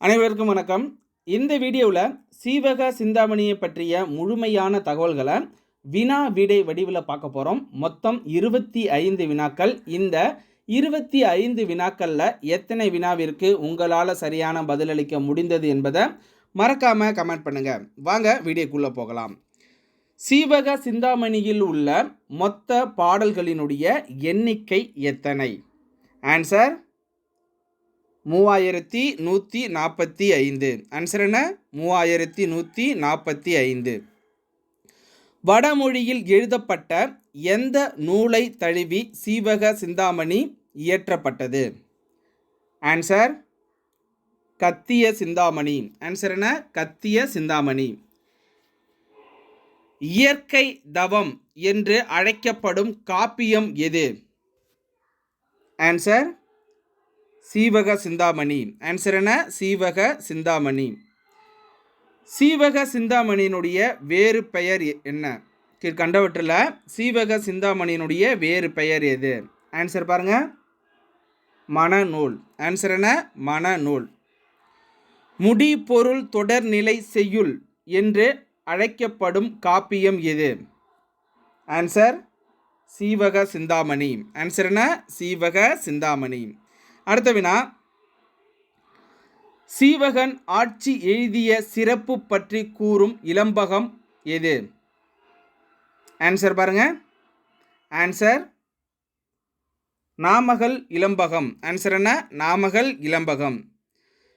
அனைவருக்கும் வணக்கம். இந்த வீடியோவில் சீவக சிந்தாமணியை பற்றிய முழுமையான தகவல்களை வினா விடை வடிவில் பார்க்க போகிறோம் மொத்தம் இருபத்தி ஐந்து வினாக்கள். இந்த இருபத்தி ஐந்து வினாக்களில் எத்தனை வினாவிற்கு உங்களால் சரியான பதிலளிக்க முடிந்தது என்பதை மறக்காமல் கமெண்ட் பண்ணுங்கள் வாங்க வீடியோக்குள்ளே போகலாம். சீவக சிந்தாமணியில் உள்ள மொத்த பாடல்களினுடைய எண்ணிக்கை எத்தனை? ஆன்சர் மூவாயிரத்தி நூற்றி நாற்பத்தி ஐந்து. ஆன்சர் என்ன? மூவாயிரத்தி நூற்றி நாற்பத்தி ஐந்து. வடமொழியில் எழுதப்பட்ட எந்த நூலை தழுவி சீவக சிந்தாமணி இயற்றப்பட்டது? ஆன்சர் கத்திய சிந்தாமணி. ஆன்சர் என்ன? கத்திய சிந்தாமணி. இயற்கை தவம் என்று அழைக்கப்படும் காப்பியம் எது? ஆன்சர் சீவக சிந்தாமணி. ஆன்சர் என்ன? சீவக சிந்தாமணி. சீவக சிந்தாமணியினுடைய வேறு பெயர் எ- என்ன? கீழ்கண்டவற்றில் சீவக சிந்தாமணியினுடைய வேறு பெயர் எது? ஆன்சர் பாருங்க. மனநூல். ஆன்சர் என்ன? மனநூல். முடி பொருள் தொடர்நிலை செய்யுள் என்று அழைக்கப்படும் காப்பியம் எது? ஆன்சர் சீவக சிந்தாமணி. ஆன்சர் என்ன? சீவக சிந்தாமணி. அடுத்த வினா. சீவகன் ஆட்சி எழுதிய சிறப்பு பற்றி கூறும் இளம்பகம் எது? ஆன்சர் பாருங்க. ஆன்சர் நாமகள் இளம்பகம் ஆன்சர் என்ன? நாமகள் இளம்பகம்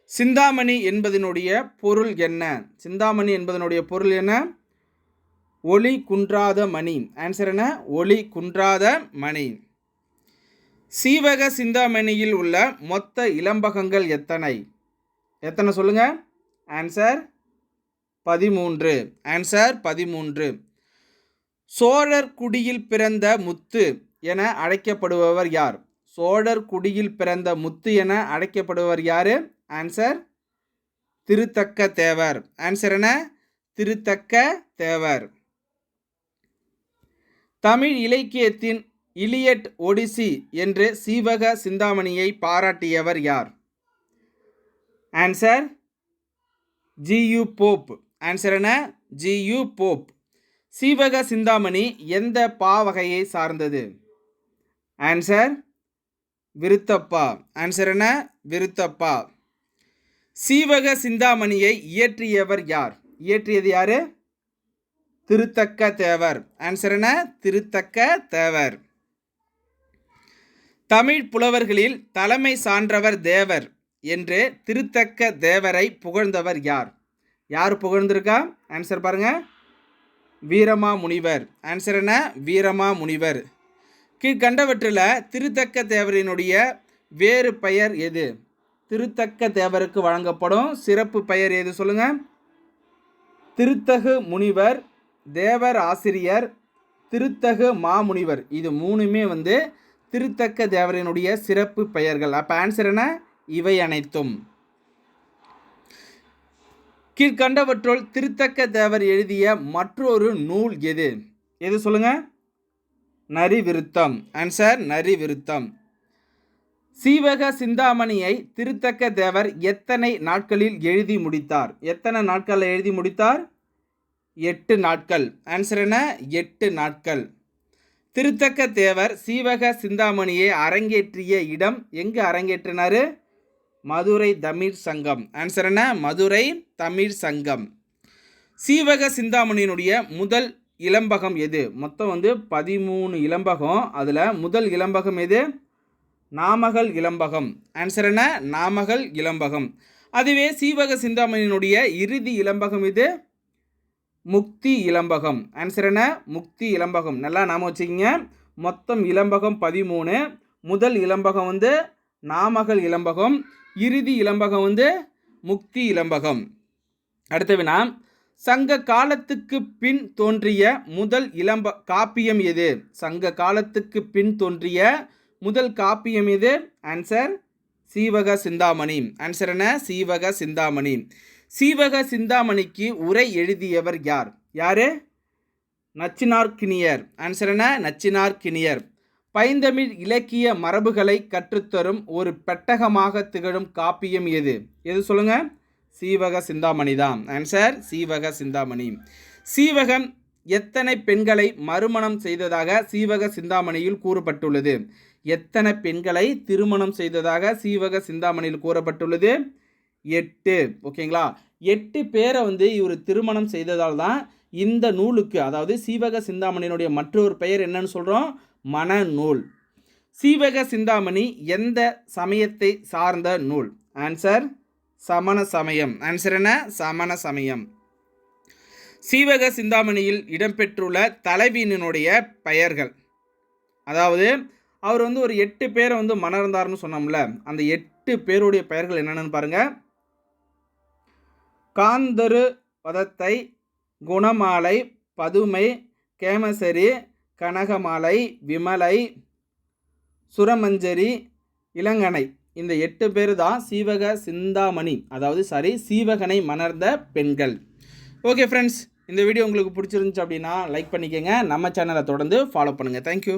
சிந்தாமணி என்பதனுடைய பொருள் என்ன? சிந்தாமணி என்பதனுடைய பொருள் என்ன? ஒளி குன்றாத மணி. ஆன்சர் என்ன? ஒளி குன்றாத மணி. சீவக சிந்தாமணியில் உள்ள மொத்த இளம்பகங்கள் எத்தனை? எத்தனை சொல்லுங்க? ஆன்சர் பதிமூன்று. ஆன்சர் பதிமூன்று. சோழர் குடியில் பிறந்த முத்து என அழைக்கப்படுபவர் யார்? சோழர் குடியில் பிறந்த முத்து என அழைக்கப்படுபவர் யார்? ஆன்சர் திருத்தக்க தேவர். ஆன்சர் என்ன? திருத்தக்க தேவர். தமிழ் இலக்கியத்தின் இலியட் ஒடிசி என்று சீவக சிந்தாமணியை பாராட்டியவர் யார்? Answer G U Pope answer என்ன? G U Pope Seevaka Chintamani எந்த பா வகையை சார்ந்தது? ஆன்சர் விருத்தப்பா. ஆன்சர் என்ன? விருத்தப்பா. சீவக சிந்தாமணியை இயற்றியவர் யார்? இயற்றியது யாரு? திருத்தக்க தேவர். ஆன்சர் என்ன? திருத்தக்க தேவர். தமிழ் புலவர்களில் தலைமை சான்றவர் தேவர் என்று திருத்தக்க தேவரை புகழ்ந்தவர் யார்? யார் புகழ்ந்திருக்கா? ஆன்சர் பாருங்க. வீரமா முனிவர் ஆன்சர் என்ன? வீரமா முனிவர் கீழ்கண்டவற்றில் திருத்தக்க தேவரினுடைய வேறு பெயர் எது? திருத்தக்க தேவருக்கு வழங்கப்படும் சிறப்பு பெயர் எது சொல்லுங்க? திருத்தகு முனிவர் தேவர் ஆசிரியர் திருத்தகு மாமுனிவர். இது மூணுமே வந்து திருத்தக்க தேவரினுடைய சிறப்பு பெயர்கள். அப்போ ஆன்சர் என்ன? இவை அனைத்தும். கீழ்கண்டவற்றுள் திருத்தக்க தேவர் எழுதிய மற்றொரு நூல் எது? எது சொல்லுங்க? நரி விருத்தம் ஆன்சர் நரி விருத்தம் சீவக சிந்தாமணியை திருத்தக்க தேவர் எத்தனை நாட்களில் எழுதி முடித்தார்? எத்தனை நாட்களில் எழுதி முடித்தார்? எட்டு நாட்கள். ஆன்சர் என்ன? எட்டு நாட்கள். திருத்தக்க தேவர் சீவக சிந்தாமணியை அரங்கேற்றிய இடம் எங்கு அரங்கேற்றினார்? மதுரை தமிழ் சங்கம். ஆன்சர் என்ன? மதுரை தமிழ் சங்கம். சீவக சிந்தாமணியினுடைய முதல் இளம்பகம் எது? மொத்தம் வந்து பதிமூணு இளம்பகம் அதில் முதல் இளம்பகம் எது? நாமகல் இளம்பகம் ஆன்சர் என்ன? நாமகல் இளம்பகம் அதுவே சீவக சிந்தாமணியினுடைய இறுதி இளம்பகம் இது முக்தி இளம்பகம் ஆன்சர் என்ன? முக்தி இளம்பகம் நல்லா நாம வச்சுக்கிங்க. மொத்தம் இளம்பகம் பதிமூணு. முதல் இளம்பகம் வந்து நாமகள் இளம்பகம் இறுதி இளம்பகம் வந்து முக்தி இளம்பகம் அடுத்த வினா. சங்க காலத்துக்கு பின் தோன்றிய முதல் இளம்ப காப்பியம் எது? சங்க காலத்துக்கு பின் தோன்றிய முதல் காப்பியம் எது? ஆன்சர் சீவக சிந்தாமணி. ஆன்சர் என்ன? சீவக சிந்தாமணி. சீவக சிந்தாமணிக்கு உரை எழுதியவர் யார்? யாரு? நச்சினார்கினியர் ஆன்சர் என்ன? நச்சினார்கினியர் பைந்தமிழ் இலக்கிய மரபுகளை கற்றுத்தரும் ஒரு பெட்டகமாக திகழும் காப்பியம் எது? எது சொல்லுங்க? சீவக சிந்தாமணி தான். ஆன்சர் சீவக சிந்தாமணி. சீவகம் எத்தனை பெண்களை மறுமணம் செய்ததாக சீவக சிந்தாமணியில் கூறப்பட்டுள்ளது? எத்தனை பெண்களை திருமணம் செய்ததாக சீவக சிந்தாமணியில் கூறப்பட்டுள்ளது? எட்டு ஓகேங்களா? எட்டு பேரை வந்து இவர் திருமணம் செய்ததால் தான் இந்த நூலுக்கு அதாவது சீவக சிந்தாமணியினுடைய மற்றொரு பெயர் என்னன்னு சொல்கிறோம் மனநூல். சீவக சிந்தாமணி எந்த சமயத்தை சார்ந்த நூல்? ஆன்சர் சமண சமயம். ஆன்சர் என்ன? சமண சமயம். சீவக சிந்தாமணியில் இடம்பெற்றுள்ள தலைவீனினுடைய பெயர்கள். அதாவது அவர் வந்து ஒரு எட்டு பேரை வந்து மணர்ந்தார்னு சொன்னோம்ல அந்த எட்டு பேருடைய பெயர்கள் என்னென்னு பாருங்கள் காந்தரு பதத்தை குணமாலை பதுமை கேமசரி கனகமாலை விமலை சுரமஞ்சரி இளங்கனை. இந்த எட்டு பேர் தான் சீவக சிந்தாமணி. அதாவது சாரி சீவகனை மணர்ந்த பெண்கள். ஓகே ஃப்ரெண்ட்ஸ் இந்த வீடியோ உங்களுக்கு பிடிச்சிருந்துச்சு அப்படின்னா லைக் பண்ணிக்கோங்க. நம்ம சேனலை தொடர்ந்து ஃபாலோ பண்ணுங்கள் தேங்க்யூ